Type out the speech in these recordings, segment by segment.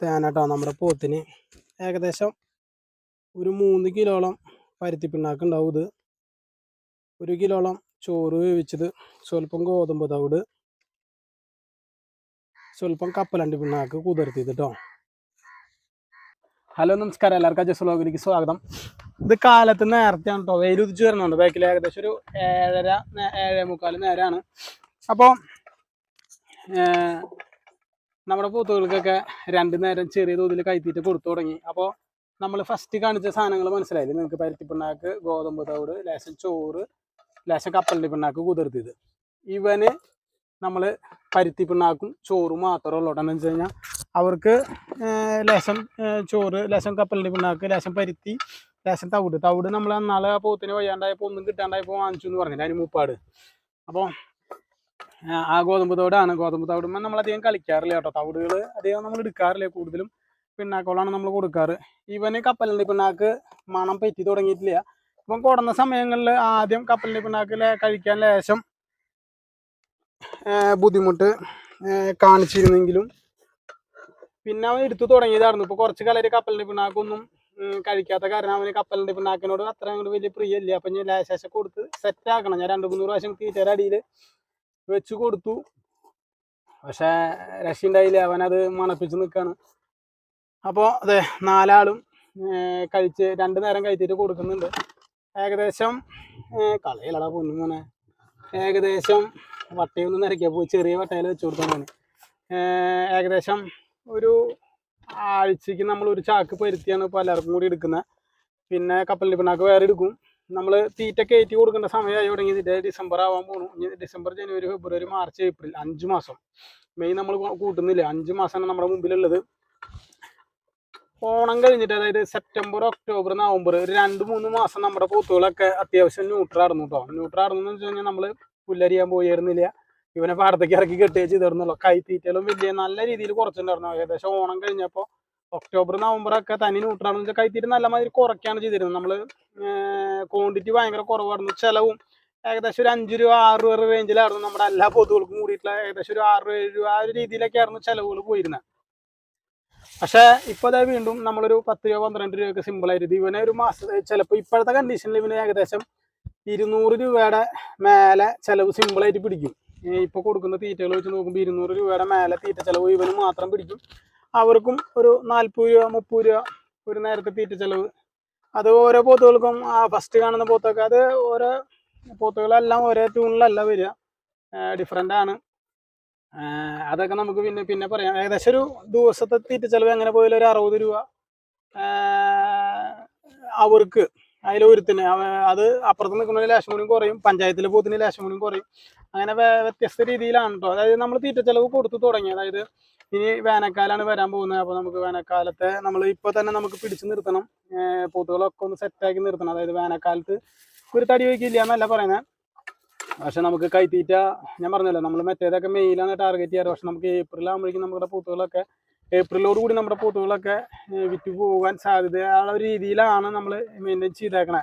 തേനാട്ടോ നമ്മുടെ പോത്തിന്. ഏകദേശം ഒരു മൂന്ന് കിലോളം പരുത്തി പിണ്ണാക്ക് ഉണ്ടാവും ഇത്. ഒരു കിലോളം ചോറ് വേവിച്ചത് സ്വല്പം ഗോതമ്പ് തവിട്. സ്വല്പം കപ്പലണ്ടി പിണ്ണാക്ക് കുതിർത്തിയത് കേട്ടോ ഹലോ നമസ്കാരം. എല്ലാവർക്കും അജസ് വ്ലോഗിലേക്ക് സ്വാഗതം. ഇത് കാലത്ത് നേരത്തെയാണ് കേട്ടോ വെയിൽ ഉദിച്ചു വരുന്നുണ്ട്. ബാക്കിൽ ഏകദേശം ഒരു ഏഴര ഏഴേ മുക്കാൽ നേരമാണ് അപ്പോൾ നമ്മുടെ പൂത്തുകൾക്കൊക്കെ രണ്ടു നേരം ചെറിയ തോതിൽ കൈത്തീറ്റ കൊടുത്തു തുടങ്ങി. അപ്പോൾ നമ്മൾ ഫസ്റ്റ് കാണിച്ച സാധനങ്ങൾ മനസ്സിലായില്ലേ? നിങ്ങൾക്ക് പരുത്തിപ്പിണ്ണാക്ക് ഗോതമ്പ് തവിട് ലേശം ചോറ് ലേശം കപ്പലിന്റെ പിണ്ണാക്ക് കുതിർത്തിയത്. ഇവന് നമ്മൾ പരുത്തി പിണ്ണാക്കും ചോറും മാത്രമേ ഉള്ളൂ എന്ന് വെച്ച് കഴിഞ്ഞാൽ അവർക്ക് ലേശം ചോറ് ലേശം കപ്പലിന്റെ പിണ്ണാക്ക് ലേശം പരുത്തി ലേശം തവിട്. തവിട് നമ്മൾ എന്നാൽ ആ പോത്തിന് വയ്യാണ്ടായപ്പോൾ ഒന്നും കിട്ടാണ്ടായപ്പോൾ വാങ്ങിച്ചു എന്ന് പറഞ്ഞില്ല? അതിന് മുപ്പാട്. അപ്പോൾ ആ ഗോതമ്പ് തവിടാണ് ഗോതമ്പ് തവിടുമ്പോൾ നമ്മൾ അധികം കളിക്കാറില്ല കേട്ടോ. തവിടുകൾ അധികം നമ്മൾ എടുക്കാറില്ല. കൂടുതലും പിണ്ണാക്കുകളാണ് നമ്മൾ കൊടുക്കാറ്. ഇവന് കപ്പലിന്റെ പിണ്ണാക്ക് മണം പെറ്റി തുടങ്ങിയിട്ടില്ല. ഇപ്പം കൊടുന്ന സമയങ്ങളിൽ ആദ്യം കപ്പലിന്റെ പിണ്ണാക്ക് കഴിക്കാൻ ലേശം ബുദ്ധിമുട്ട് കാണിച്ചിരുന്നെങ്കിലും പിന്നെ അവൻ എടുത്തു തുടങ്ങിയതായിരുന്നു. ഇപ്പോൾ കുറച്ച് കാലം കപ്പലിന്റെ പിണ്ണാക്കൊന്നും കഴിക്കാത്ത കാരണം അവന് കപ്പലിന്റെ പിണ്ണാക്കിനോട് അത്ര വലിയ പ്രിയമില്ല. അപ്പം ഞാൻ ലേശം കൊടുത്ത് സെറ്റ് ആക്കണം. ഞാൻ രണ്ട് മൂന്ന് പ്രാവശ്യം തീറ്റയുടെ അടിയിൽ വെച്ച് കൊടുത്തു. പക്ഷേ രക്ഷയുണ്ടായില്ല. അവനത് മണപ്പിച്ച് നിൽക്കാണ് അപ്പോൾ അതെ നാലാളും കഴിച്ച് രണ്ട് നേരം കഴിച്ചിട്ട് കൊടുക്കുന്നുണ്ട്. ഏകദേശം കളയിലടാ പൊന്നു മോനെ. ഏകദേശം വട്ടയൊന്നും നിരക്കിയപ്പോൾ ചെറിയ വട്ടയിൽ വെച്ച് കൊടുത്താൽ മതി ഏകദേശം ഒരു ആഴ്ചക്ക് നമ്മൾ ഒരു ചാക്ക് പരുത്തിയാണ് എല്ലാവർക്കും കൂടി എടുക്കുന്നത്. പിന്നെ കപ്പലിന്റെ പിണ്ണാക്ക് വേറെ എടുക്കും. നമ്മൾ തീറ്റ കയറ്റി കൊടുക്കേണ്ട സമയമായി തുടങ്ങി. ഇതിന്റെ ഡിസംബർ ആവാൻ പോണു. ഇനി December January February March April അഞ്ച് മാസം. മെയ് നമ്മൾ കൂട്ടുന്നില്ല. അഞ്ച് മാസമാണ് നമ്മുടെ മുമ്പിലുള്ളത്. ഓണം കഴിഞ്ഞിട്ട് അതായത് സെപ്റ്റംബർ ഒക്ടോബർ നവംബർ ഒരു രണ്ട് മൂന്ന് മാസം നമ്മുടെ പൂത്തുകളൊക്കെ അത്യാവശ്യം ന്യൂട്രായിരുന്നു കേട്ടോ ന്യൂട്രായിരുന്നു എന്ന് വെച്ച് കഴിഞ്ഞാൽ നമ്മൾ പുല്ലരിയാൻ പോയിരുന്നില്ല ഇവനെ പാടത്തേക്ക് ഇറക്കി കെട്ടുകയെ ചെയ്തിരുന്നുള്ളൂ. കൈത്തീറ്റകളും വലിയ നല്ല രീതിയിൽ കുറച്ചുണ്ടായിരുന്നു ഏകദേശം ഓണം കഴിഞ്ഞപ്പോൾ ഒക്ടോബർ നവംബർ ഒക്കെ തനി ന്യൂട്രാണെന്ന് വെച്ചാൽ കൈത്തീറ്റ നല്ല മാതിരി കുറയ്ക്കാണ് ചെയ്തിരുന്നത്. നമ്മൾ ക്വാണ്ടിറ്റി ഭയങ്കര കുറവായിരുന്നു. ചിലവും ഏകദേശം ഒരു അഞ്ച് രൂപ ആറ് രൂപ റേഞ്ചിലായിരുന്നു നമ്മുടെ എല്ലാ പൊതുകൾക്കും കൂടിയിട്ടുള്ള ഏകദേശം ഒരു ആറ് ഏഴ് രൂപ ആ ഒരു രീതിയിലൊക്കെ ആയിരുന്നു ചിലവുകൾ പോയിരുന്നത്. പക്ഷേ ഇപ്പോൾ അതായത് വീണ്ടും നമ്മളൊരു പത്ത് രൂപ പന്ത്രണ്ട് രൂപയൊക്കെ സിമ്പിളായിരുന്നു ഇവനെ ഒരു മാസം ചിലപ്പോൾ ഇപ്പോഴത്തെ കണ്ടീഷനിൽ ഇവന് ഏകദേശം ഇരുന്നൂറ് രൂപയുടെ മേലെ ചിലവ് സിമ്പിളായിട്ട് പിടിക്കും. ഇപ്പോൾ കൊടുക്കുന്ന തീറ്റകൾ വെച്ച് നോക്കുമ്പോൾ ഇരുന്നൂറ് രൂപയുടെ മേലെ തീറ്റ ചിലവ് ഇവന് മാത്രം പിടിക്കും. അവർക്കും ഒരു നാൽപ്പത് രൂപ മുപ്പത് രൂപ ഒരു നേരത്തെ തീറ്റ ചെലവ്. അത് ഓരോ പോത്തുകൾക്കും ആ ഫസ്റ്റ് കാണുന്ന പോത്തൊക്കെ അത് ഓരോ പോത്തുകളെല്ലാം ഒരേ ട്യൂണിലല്ല വരിക. ഡിഫറെന്റ് ആണ്. അതൊക്കെ നമുക്ക് പിന്നെ പിന്നെ പറയാം. ഏകദേശം ഒരു ദിവസത്തെ തീറ്റ ചെലവ് എങ്ങനെ പോയാലും ഒരു അറുപത് രൂപ. അവർക്ക് അതിലൊരുത്തിന് അത് അപ്പുറത്ത് നിൽക്കുന്ന ലേശം കൂടിയും കുറയും. പഞ്ചായത്തിലെ പോത്തിന് ലേശം കൂടിയും കുറയും. അങ്ങനെ വ്യത്യസ്ത രീതിയിലാണ് കേട്ടോ അതായത് നമ്മൾ തീറ്റ ചെലവ് കൊടുത്തു തുടങ്ങി. അതായത് ഇനി വേനൽക്കാലാണ് വരാൻ പോകുന്നത്. അപ്പോൾ നമുക്ക് വേനൽക്കാലത്തെ നമ്മൾ ഇപ്പോൾ തന്നെ നമുക്ക് പിടിച്ചു നിർത്തണം. പോട്ടുകളൊക്കെ ഒന്ന് സെറ്റാക്കി നിർത്തണം. അതായത് വേനൽക്കാലത്ത് ഒരു തടി വയ്ക്കില്ല എന്നല്ല പറയുന്നത് പക്ഷെ നമുക്ക് കൈത്തീറ്റ ഞാൻ പറഞ്ഞല്ലോ നമ്മൾ മറ്റേതൊക്കെ മെയിലാണ് ടാർഗറ്റ് ചെയ്യാറ്. പക്ഷെ നമുക്ക് ഏപ്രിൽ ആകുമ്പോഴേക്കും നമ്മുടെ പൂത്തുകളൊക്കെ ഏപ്രിലോട് കൂടി നമ്മുടെ പൂത്തുകളൊക്കെ വിറ്റ് പോകാൻ സാധ്യതയുള്ള രീതിയിലാണ് നമ്മൾ മെയിന്റെയിൻ ചെയ്തേക്കണേ.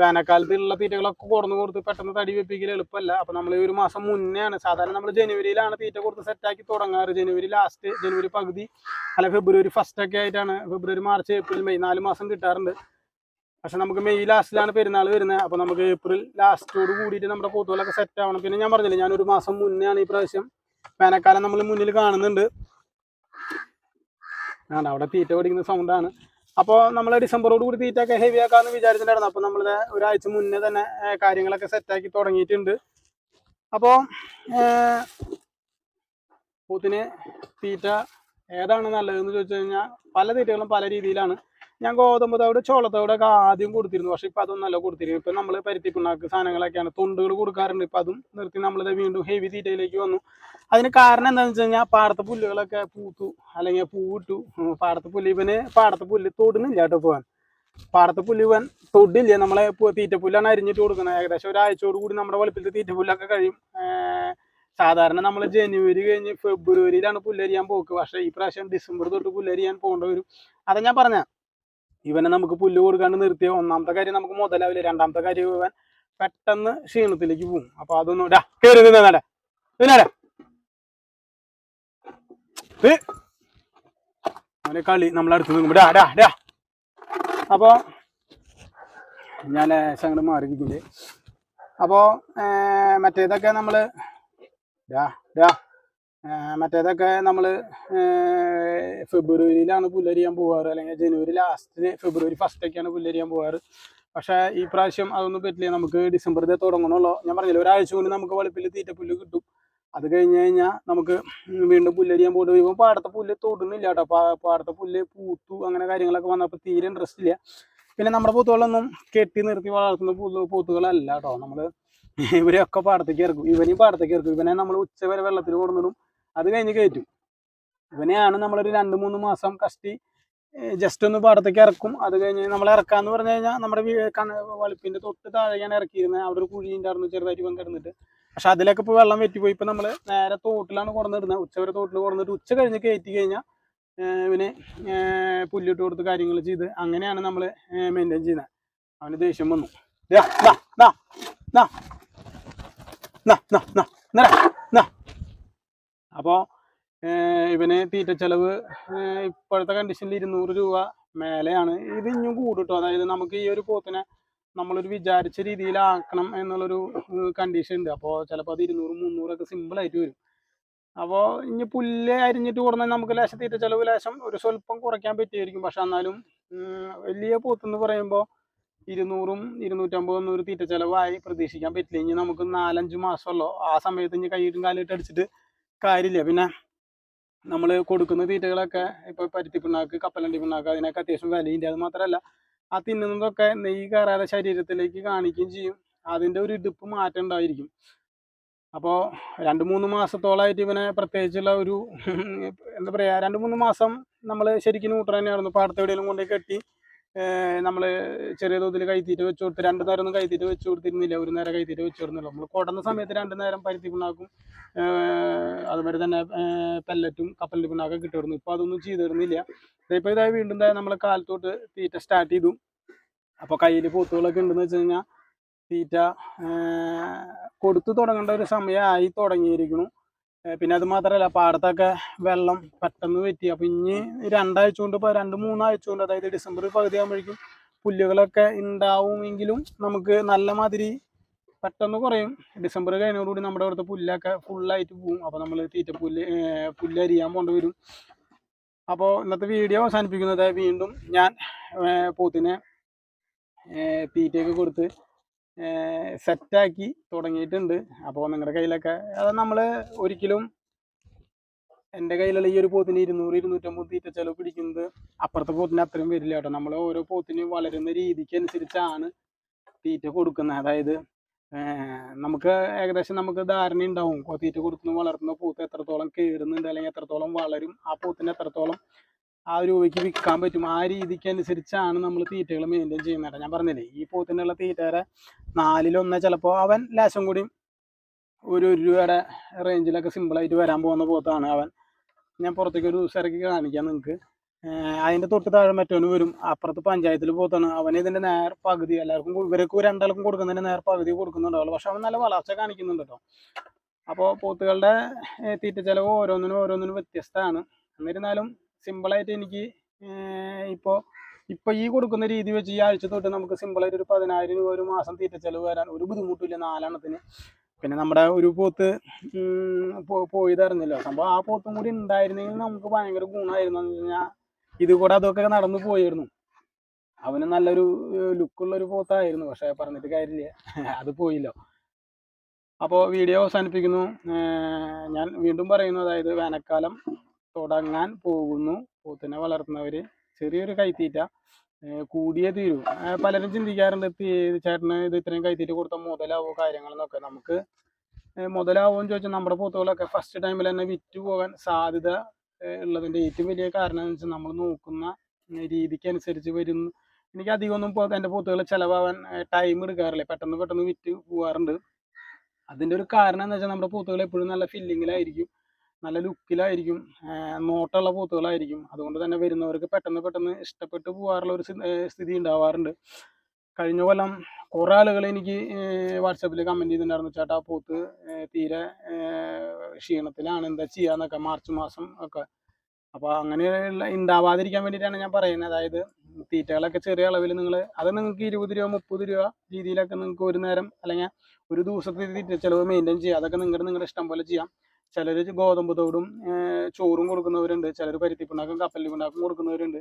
വേനൽക്കാലത്തുള്ള തീറ്റകളൊക്കെ കുറഞ്ഞു കൊടുത്ത് പെട്ടെന്ന് തടി വെപ്പിക്കൽ എളുപ്പമല്ല. അപ്പോൾ നമ്മൾ ഒരു മാസം മുന്നെയാണ് സാധാരണ നമ്മൾ ജനുവരിയിലാണ് തീറ്റ കൊടുത്ത് സെറ്റാക്കി തുടങ്ങാറ്. ജനുവരി ലാസ്റ്റ് ജനുവരി പകുതി അല്ല ഫെബ്രുവരി ഫസ്റ്റ് ഒക്കെ ആയിട്ടാണ്. ഫെബ്രുവരി മാർച്ച് ഏപ്രിൽ മെയ് നാല് മാസം കിട്ടാറുണ്ട്. പക്ഷെ നമുക്ക് മെയ് ലാസ്റ്റിലാണ് പെരുന്നാൾ വരുന്നത്. അപ്പോൾ നമുക്ക് ഏപ്രിൽ ലാസ്റ്റോട് കൂടിയിട്ട് നമ്മുടെ പോത്തുകളൊക്കെ സെറ്റ് ആവണം. പിന്നെ ഞാൻ പറഞ്ഞില്ലേ ഞാൻ ഒരു മാസം മുന്നെയാണ് ഈ പ്രാവശ്യം വേനൽക്കാലം നമ്മൾ മുന്നിൽ കാണുന്നുണ്ട്. അവിടെ തീറ്റ പിടിക്കുന്ന സൗണ്ടാണ് അപ്പോൾ നമ്മൾ ഡിസംബറോട് കൂടി തീറ്റൊക്കെ ഹെവി ആക്കാമെന്ന് വിചാരിച്ചിട്ടുണ്ടായിരുന്നു. അപ്പോൾ നമ്മൾ ഒരാഴ്ച മുന്നേ തന്നെ കാര്യങ്ങളൊക്കെ സെറ്റാക്കി തുടങ്ങിയിട്ടുണ്ട്. അപ്പോൾ പോത്തിന് തീറ്റ ഏതാണ് നല്ലതെന്ന് ചോദിച്ചു കഴിഞ്ഞാൽ പല തീറ്റകളും പല രീതിയിലാണ്. ഞാൻ ഗോതമ്പ് തവിട് ചോളത്തവിടൊക്കെ ആദ്യം കൊടുത്തിരുന്നു. പക്ഷെ ഇപ്പം അതൊന്നല്ല കൊടുത്തിരുന്നു. ഇപ്പം നമ്മൾ പരുത്തിപ്പിണ്ണാക്ക് സാധനങ്ങളൊക്കെയാണ് തൊണ്ടുകൾ കൊടുക്കാറുണ്ട്. ഇപ്പം അതും നിർത്തി നമ്മളിത് വീണ്ടും ഹെവി തീറ്റയിലേക്ക് വന്നു. അതിന് കാരണം എന്താണെന്ന് വെച്ച് കഴിഞ്ഞാൽ പാടത്തെ പുല്ലുകളൊക്കെ പൂത്തു. അല്ലെങ്കിൽ പൂവിട്ടു പാടത്ത് പുല്ല് ഇവന് പാടത്തെ പുല്ല് തൊടുന്നില്ല കേട്ടോ പോകാൻ പാടത്തെ പുല്ല് ഇവൻ തൊടില്ല. നമ്മളെ തീറ്റപ്പുല്ലാണ് അരിഞ്ഞിട്ട് കൊടുക്കുന്നത്. ഏകദേശം ഒരാഴ്ചയോട് കൂടി നമ്മുടെ വെളുപ്പിലത്തെ തീറ്റപ്പുല്ലൊക്കെ കഴിയും. സാധാരണ നമ്മൾ ജനുവരി കഴിഞ്ഞ് ഫെബ്രുവരിയിലാണ് പുല്ലരിയാൻ പോക്ക്. പക്ഷേ ഈ പ്രാവശ്യം ഡിസംബർ തൊട്ട് പുല്ലരിയാൻ പോകേണ്ടി വരും. അതാ ഞാൻ പറഞ്ഞ. ഇവനെ നമുക്ക് പുല്ല് കൊടുക്കാണ്ട് നിർത്തിയ ഒന്നാമത്തെ കാര്യം നമുക്ക് മുതലാവില്ല. രണ്ടാമത്തെ കാര്യം ഇവൻ പെട്ടെന്ന് ക്ഷീണത്തിലേക്ക് പോകും അപ്പൊ അതൊന്നും ഡാ കയറി നിന്നേ ഇതിനാടെ അവനെ കളി നമ്മളടുത്ത് നിൽക്കും ഡാ ഡാ ഡാ. ഞാൻ ലേശം അങ്ങോട്ട് മാറിയിരിക്കുന്നുണ്ട് അപ്പോൾ മറ്റേതൊക്കെ നമ്മൾ? ഡാ ഡാ. മറ്റേതൊക്കെ നമ്മൾ ഫെബ്രുവരിയിലാണ് പുല്ലരിയാൻ പോവാറ് അല്ലെങ്കിൽ ജനുവരി ലാസ്റ്റിന് ഫെബ്രുവരി ഫസ്റ്റൊക്കെയാണ് പുല്ലരിയാൻ പോവാറ്. പക്ഷേ ഈ പ്രാവശ്യം അതൊന്നും പറ്റില്ല നമുക്ക് ഡിസംബറിൽ തുടങ്ങണമല്ലോ ഞാൻ പറഞ്ഞില്ല ഒരാഴ്ച കൊണ്ട് നമുക്ക് വെളുപ്പിൽ തീറ്റപ്പുല്ല് കിട്ടും. അത് കഴിഞ്ഞ് കഴിഞ്ഞാൽ നമുക്ക് വീണ്ടും പുല്ലരിയാൻ പോയിട്ട് ഇപ്പം പാടത്തെ പുല്ല് തൊടുന്നില്ല കേട്ടോ. പാടത്തെ പുല്ല് പൂത്തു അങ്ങനെ കാര്യങ്ങളൊക്കെ വന്നപ്പോൾ തീരെ ഇൻട്രസ്റ്റ് ഇല്ല. പിന്നെ നമ്മുടെ പൂത്തുകളൊന്നും കെട്ടി നിർത്തി വളർത്തുന്ന പൂത്ത് പൂത്തുകളല്ല കേട്ടോ. നമ്മൾ ഇവരെയൊക്കെ പാടത്തേക്ക് ഇറക്കും. ഇവനെയും പാടത്തേക്ക് ഇറക്കും. ഇവനെ നമ്മൾ ഉച്ച വരെ വെള്ളത്തിൽ കൊടുന്നിടും അത് കഴിഞ്ഞ് കയറ്റും ഇവനെയാണ് നമ്മളൊരു രണ്ട് മൂന്ന് മാസം കഷ്ടി ജസ്റ്റ് ഒന്ന് പാടത്തേക്ക് ഇറക്കും. അത് കഴിഞ്ഞ് നമ്മൾ ഇറക്കാന്ന് പറഞ്ഞു കഴിഞ്ഞാൽ നമ്മുടെ വളിപ്പിന്റെ തൊട്ട് താഴെയാണ് ഇറക്കിയിരുന്നത് അവിടെ ഒരു കുഴി ഉണ്ടായിരുന്നു ചെറുതായിട്ട് ഇവൻ കിടന്നിട്ട്. പക്ഷെ അതിലൊക്കെ ഇപ്പോൾ വെള്ളം വെറ്റിപ്പോയി. ഇപ്പൊ നമ്മൾ നേരെ തോട്ടിലാണ് കൊടുന്നിടുന്നത് ഉച്ച വരെ തോട്ടിൽ കൊടുന്നിട്ട് ഉച്ച കഴിഞ്ഞ് കയറ്റി കഴിഞ്ഞാൽ ഇവന് പുല്ലിട്ട് കൊടുത്ത് കാര്യങ്ങൾ ചെയ്ത് അങ്ങനെയാണ് നമ്മൾ മെയിന്റെയിൻ ചെയ്യുന്നത് അവന് ദേഷ്യം വന്നു. ദാ, ദാ, ദാ, ദാ. നാ, നാ, നാ, ഇന്നലെ, നാ. അപ്പോ ഏർ ഇവന് തീറ്റ ചെലവ് ഇപ്പോഴത്തെ കണ്ടീഷനിൽ ഇരുന്നൂറ് രൂപ മേലെയാണ്. ഇത് ഇനിയും കൂടുട്ടോ. അതായത് നമുക്ക് ഈ ഒരു പോത്തിനെ നമ്മളൊരു വിചാരിച്ച രീതിയിലാക്കണം എന്നുള്ളൊരു കണ്ടീഷൻ ഉണ്ട്. അപ്പോൾ ചിലപ്പോൾ അത് ഇരുന്നൂറ് മുന്നൂറൊക്കെ സിമ്പിളായിട്ട് വരും. അപ്പോൾ ഇനി പുല്ല് അരിഞ്ഞിട്ട് കൊടുന്നാൽ നമുക്ക് ലേശം തീറ്റ ചിലവ് ലേശം ഒരു സ്വല്പം കുറയ്ക്കാൻ പറ്റിയായിരിക്കും. പക്ഷെ എന്നാലും വലിയ പോത്തെന്ന് പറയുമ്പോൾ ഇരുന്നൂറും ഇരുന്നൂറ്റമ്പതും ഒരു തീറ്റ ചിലവായി പ്രതീക്ഷിക്കാൻ പറ്റില്ല. ഇനി നമുക്ക് നാലഞ്ച് മാസമല്ലോ. ആ സമയത്ത് ഇനി കൈയിട്ടും കാലിട്ട് അടിച്ചിട്ട് കാര്യമില്ല. പിന്നെ നമ്മൾ കൊടുക്കുന്ന തീറ്റകളൊക്കെ ഇപ്പോൾ പരുത്തി പിണ്ണാക്ക് കപ്പലണ്ടി പിണ്ണാക്ക് അതിനൊക്കെ അത്യാവശ്യം വിലയില്ല അത് മാത്രമല്ല ആ തിന്നുന്നതൊക്കെ നെയ്യ് കയറാതെ ശരീരത്തിലേക്ക് കാണിക്കുകയും ചെയ്യും. അതിന്റെ ഒരു ഇടുപ്പ് മാറ്റം ഉണ്ടായിരിക്കും. അപ്പോൾ രണ്ട് മൂന്ന് മാസത്തോളമായിട്ട് ഇവനെ പ്രത്യേകിച്ചുള്ള ഒരു എന്താ പറയുക രണ്ട് മൂന്ന് മാസം നമ്മൾ ശരിക്കും ന്യൂട്രൽ തന്നെയായിരുന്നു. പാടത്ത് കൊണ്ടുപോയി കെട്ടി നമ്മൾ ചെറിയ തോതിൽ കൈത്തീറ്റ വെച്ച് കൊടുത്ത് രണ്ട് നേരം ഒന്നും കൈത്തീറ്റ വെച്ച് കൊടുത്തിരുന്നില്ല. ഒരു നേരം കൈത്തീറ്റ വെച്ച് കൊടുക്കുന്നില്ല നമ്മൾ കൊടുന്ന സമയത്ത് രണ്ട് നേരം പരുത്തി പിണ്ണാക്കും അതുപോലെ തന്നെ പെല്ലറ്റും കപ്പലിന്റെ പിണ്ണാക്കും കിട്ടുമായിരുന്നു ഇപ്പോൾ അതൊന്നും ചെയ്തിരുന്നില്ല. ഇപ്പോൾ ഇതായി വീണ്ടും നമ്മൾ കാലത്തോട്ട് തീറ്റ സ്റ്റാർട്ട് ചെയ്തു. അപ്പോൾ കയ്യിൽ പൂത്തുകളൊക്കെ ഉണ്ടെന്ന് വെച്ച് കഴിഞ്ഞാൽ തീറ്റ കൊടുത്തു തുടങ്ങേണ്ട ഒരു സമയമായി തുടങ്ങിയിരിക്കുന്നു. പിന്നെ അത് മാത്രമല്ല പാടത്തൊക്കെ വെള്ളം പെട്ടെന്ന് പറ്റി അപ്പോൾ ഇനി രണ്ടാഴ്ച കൊണ്ട് ഇപ്പോൾ രണ്ട് മൂന്നാഴ്ച കൊണ്ട് അതായത് ഡിസംബർ പകുതി ആകുമ്പോഴേക്കും പുല്ലുകളൊക്കെ ഉണ്ടാവുമെങ്കിലും നമുക്ക് നല്ല മാതിരി പെട്ടെന്ന് കുറയും. ഡിസംബർ കഴിഞ്ഞതോടുകൂടി നമ്മുടെ അവിടുത്തെ പുല്ലൊക്കെ ഫുള്ളായിട്ട് പോകും അപ്പോൾ നമ്മൾ തീറ്റ പുല്ല് ഏർ പുല്ല് അരിയാൻ പോകേണ്ടി വരും. അപ്പോൾ ഇന്നത്തെ വീഡിയോ അവസാനിപ്പിക്കുന്നത് വീണ്ടും ഞാൻ പോത്തിനെ തീറ്റയൊക്കെ കൊടുത്ത് സെറ്റാക്കി തുടങ്ങിയിട്ടുണ്ട്. അപ്പോൾ നിങ്ങളുടെ കയ്യിലൊക്കെ അത് നമ്മൾ ഒരിക്കലും എന്റെ കയ്യിലുള്ള ഈ ഒരു പോത്തിന് ഇരുന്നൂറ് ഇരുന്നൂറ്റമ്പത് തീറ്റ ചിലവ് പിടിക്കുന്നത് അപ്പുറത്തെ പോത്തിന് അത്രയും വരില്ല കേട്ടോ. നമ്മൾ ഓരോ പോത്തിനും വളരുന്ന രീതിക്ക് അനുസരിച്ചാണ് തീറ്റ കൊടുക്കുന്നത്. അതായത് നമുക്ക് ഏകദേശം നമുക്ക് ധാരണ ഉണ്ടാവും. തീറ്റ കൊടുക്കുന്ന വളർത്തുന്ന പോത്ത് എത്രത്തോളം കയറുന്നുണ്ട് അല്ലെങ്കിൽ എത്രത്തോളം വളരും ആ പോത്തിന് എത്രത്തോളം ആ ഒരു രൂപയ്ക്ക് വിൽക്കാൻ പറ്റും. ആ രീതിക്ക് അനുസരിച്ചാണ് നമ്മൾ തീറ്റകൾ മെയിന്റെയിൻ ചെയ്യുന്നത്. ഞാൻ പറഞ്ഞില്ലേ ഈ പോത്തിനുള്ള തീറ്റയുടെ നാലിലൊന്ന് ചിലപ്പോൾ അവൻ ലാശം കൂടി ഒരു ഒരു രൂപയുടെ റേഞ്ചിലൊക്കെ സിമ്പിളായിട്ട് വരാൻ പോകുന്ന പോത്താണ്. അവൻ ഞാൻ പുറത്തേക്ക് ഒരു ദിവസം ഇറക്കി കാണിക്കാം നിങ്ങൾക്ക് അതിന്റെ തൊട്ട് താഴെ മറ്റവന് വരും. അപ്പുറത്ത് പഞ്ചായത്തിൽ പോത്താണ്. അവൻ ഇതിന്റെ നേർ പകുതി എല്ലാവർക്കും ഇവർക്ക് രണ്ടാൾക്കും കൊടുക്കുന്നതിന്റെ നേർ പകുതി കൊടുക്കുന്നുണ്ടാവുള്ളൂ. പക്ഷെ അവൻ നല്ല വളർച്ച കാണിക്കുന്നുണ്ട് കേട്ടോ അപ്പോൾ പോത്തുകളുടെ തീറ്റ ചിലവ് ഓരോന്നിനും ഓരോന്നിനും വ്യത്യസ്തമാണ്. എന്നിരുന്നാലും സിമ്പിളായിട്ട് എനിക്ക് ഇപ്പോൾ ഇപ്പോൾ ഈ കൊടുക്കുന്ന രീതി വെച്ച് ഈ ആഴ്ച തൊട്ട് നമുക്ക് സിമ്പിളായിട്ട് ഒരു പതിനായിരം രൂപ ഒരു മാസം തീറ്റ ചെലവ് വരാൻ ഒരു ബുദ്ധിമുട്ടില്ല നാലെണ്ണത്തിന്. പിന്നെ നമ്മുടെ ഒരു പോത്ത് പോയി തരുന്നില്ല സംഭവം ആ പോത്തും കൂടി ഉണ്ടായിരുന്നെങ്കിൽ നമുക്ക് ഭയങ്കര ഗുണമായിരുന്നു. എന്ന് കഴിഞ്ഞാൽ ഇത് കൂടെ അതൊക്കെ നടന്നു പോയിരുന്നു. അവന് നല്ലൊരു ലുക്കുള്ള ഒരു പോത്തായിരുന്നു. പക്ഷെ പറഞ്ഞിട്ട് കാര്യമില്ല. അത് പോയില്ലോ. അപ്പോൾ വീഡിയോ അവസാനിപ്പിക്കുന്നു. ഞാൻ വീണ്ടും പറയുന്നു. അതായത് വേനൽക്കാലം തുടങ്ങാൻ പോകുന്നു. പോത്തിനെ വളർത്തുന്നവർ ചെറിയൊരു കൈത്തീറ്റ കൂടിയ തീരൂ. പലരും ചിന്തിക്കാറുണ്ട് ചേട്ടന് ഇത് ഇത്രയും കൈത്തീറ്റ കൊടുത്താൽ മുതലാവോ കാര്യങ്ങളെന്നൊക്കെ. നമുക്ക് ഏർ മുതലാവുമെന്ന് ചോദിച്ചാൽ നമ്മുടെ പോത്തുകളൊക്കെ ഫസ്റ്റ് ടൈമിൽ തന്നെ വിറ്റ് പോകാൻ സാധ്യത ഉള്ളതിന്റെ ഏറ്റവും വലിയ കാരണം എന്ന് വെച്ചാൽ നമ്മൾ നോക്കുന്ന രീതിക്ക് അനുസരിച്ച് വരുന്നു എനിക്ക് അധികമൊന്നും ഇപ്പോൾ എന്റെ പോത്തുകൾ ചിലവാകാൻ ടൈം എടുക്കാറില്ല. പെട്ടെന്ന് പെട്ടെന്ന് വിറ്റ് പോകാറുണ്ട് അതിന്റെ ഒരു കാരണം എന്ന് വെച്ചാൽ നമ്മുടെ പോത്തുകൾ എപ്പോഴും നല്ല ഫില്ലിങ്ങിലായിരിക്കും നല്ല ലുക്കിലായിരിക്കും നോട്ടുള്ള പോത്തുകളായിരിക്കും. അതുകൊണ്ട് തന്നെ വരുന്നവർക്ക് പെട്ടെന്ന് പെട്ടെന്ന് ഇഷ്ടപ്പെട്ട് പോകാറുള്ള ഒരു സ്ഥിതി ഉണ്ടാവാറുണ്ട്. കഴിഞ്ഞ കൊല്ലം കുറേ ആളുകൾ എനിക്ക് വാട്സപ്പിൽ കമന്റ് ചെയ്തിട്ടുണ്ടായിരുന്നു ചേട്ടാ പോത്ത് തീരെ ക്ഷീണത്തിലാണ് എന്താ ചെയ്യാന്നൊക്കെ മാർച്ച് മാസം ഒക്കെ. അപ്പോൾ അങ്ങനെയുള്ള ഉണ്ടാവാതിരിക്കാൻ വേണ്ടിയിട്ടാണ് ഞാൻ പറയുന്നത്. അതായത് തീറ്റകളൊക്കെ ചെറിയ അളവിൽ നിങ്ങൾ അത് നിങ്ങൾക്ക് ഇരുപത് രൂപ മുപ്പത് രൂപ രീതിയിലൊക്കെ നിങ്ങൾക്ക് ഒരു നേരം അല്ലെങ്കിൽ ഒരു ദിവസത്തെ തീറ്റ ചിലവ് മെയിന്റെയിൻ ചെയ്യുക അതൊക്കെ നിങ്ങളുടെ നിങ്ങളുടെ ഇഷ്ടം പോലെ ചെയ്യാം. ചിലർ ഗോതമ്പ് തോടും ചോറും കൊടുക്കുന്നവരുണ്ട്. ചിലർ പരുത്തിപ്പിണ്ണാക്കും കപ്പലി പിണ്ണാക്കും കൊടുക്കുന്നവരുണ്ട്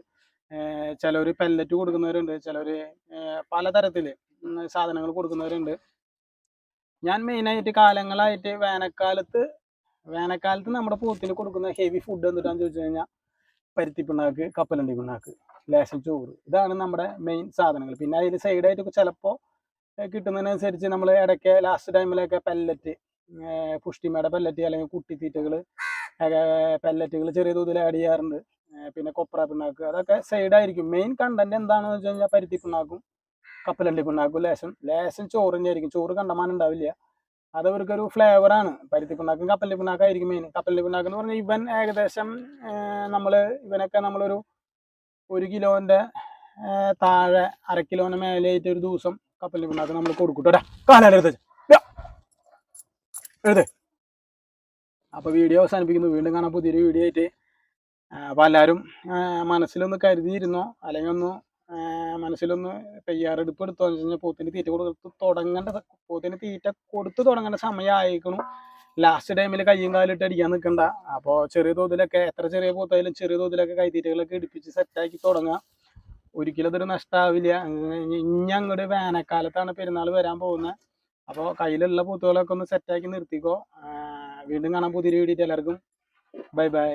ചിലർ പെല്ലറ്റ് കൊടുക്കുന്നവരുണ്ട്. ചിലർ പലതരത്തിൽ സാധനങ്ങൾ കൊടുക്കുന്നവരുണ്ട്. ഞാൻ മെയിനായിട്ട് കാലങ്ങളായിട്ട് വേനൽക്കാലത്ത് വേനൽക്കാലത്ത് നമ്മുടെ പോത്തിന് കൊടുക്കുന്ന ഹെവി ഫുഡ് എന്തിട്ടാന്ന് ചോദിച്ചു കഴിഞ്ഞാൽ പരുത്തി പിണ്ണാക്ക് കപ്പലണ്ടി പിണ്ണാക്ക് ലേശം ചോറ്. ഇതാണ് നമ്മുടെ മെയിൻ സാധനങ്ങൾ. പിന്നെ അതിൽ സൈഡായിട്ട് ചിലപ്പോൾ കിട്ടുന്നതിനനുസരിച്ച് നമ്മൾ ഇടയ്ക്ക് ലാസ്റ്റ് ടൈമിലൊക്കെ പെല്ലറ്റ് പുഷ്ടിമയുടെ പെല്ലറ്റ് അല്ലെങ്കിൽ കുട്ടിത്തീറ്റകൾ പെല്ലറ്റുകൾ ചെറിയ തോതിൽ ആഡ് ചെയ്യാറുണ്ട്. പിന്നെ കൊപ്ര പിണ്ണാക്ക് അതൊക്കെ സൈഡായിരിക്കും മെയിൻ കണ്ടന്റ് എന്താണെന്ന് വെച്ച് കഴിഞ്ഞാൽ പരുത്തി പിണ്ണാക്കും കപ്പലണ്ടി പിണ്ണാക്കും ലേശം ലേശം ചോറ് തന്നെയായിരിക്കും. ചോറ് കണ്ടമാനം ഉണ്ടാവില്ല. അത് അവർക്കൊരു ഫ്ലേവറാണ് പരുത്തി പിണ്ണാക്കും കപ്പലണ്ടി പിണ്ണാക്കായിരിക്കും മെയിൻ കപ്പലണ്ടി പിണ്ണാക്ക് എന്ന് പറഞ്ഞാൽ ഇവൻ ഏകദേശം നമ്മൾ ഇവനൊക്കെ നമ്മളൊരു ഒരു കിലോന്റെ താഴെ അര കിലോന് മേലെയായിട്ട് ഒരു ദിവസം കപ്പലണ്ടി പിണ്ണാക്ക് നമ്മൾ കൊടുക്കൂട്ടോ കാലെടുത്ത് എഴുത് അപ്പോൾ വീഡിയോ അവസാനിപ്പിക്കുന്നു. വീണ്ടും കാണാൻ പുതിയൊരു വീഡിയോ ആയിട്ട്. അപ്പോൾ എല്ലാവരും മനസ്സിലൊന്ന് കരുതിയിരുന്നോ? അല്ലെങ്കിൽ ഒന്ന് മനസ്സിലൊന്ന് തയ്യാറെടുപ്പ് എടുത്തോ എന്ന് വെച്ചാൽ പോത്തിന് തീറ്റ കൊടുത്ത് തുടങ്ങേണ്ട പോത്തിന് തീറ്റ കൊടുത്ത് തുടങ്ങേണ്ട സമയമായിരിക്കണം ലാസ്റ്റ് ടൈമിൽ കയ്യും കാലിട്ട് അടിക്കാൻ നിൽക്കണ്ട അപ്പോൾ ചെറിയ തോതിലൊക്കെ എത്ര ചെറിയ പോത്തായാലും ചെറിയ തോതിലൊക്കെ കൈത്തീറ്റകളൊക്കെ ഇടിപ്പിച്ച് സെറ്റാക്കി തുടങ്ങാം. ഒരിക്കലും അതൊരു നഷ്ടമാവില്ല ഇനി അങ്ങോട്ട് വേനൽക്കാലത്താണ് പെരുന്നാൾ വരാൻ പോകുന്നത് അപ്പോൾ കയ്യിലുള്ള പൂത്തുകളൊക്കെ ഒന്ന് സെറ്റാക്കി നിർത്തിക്കോ. വീണ്ടും കാണാൻ പുതിയൊരു വീഡിയോ എല്ലാവർക്കും ബൈ ബൈ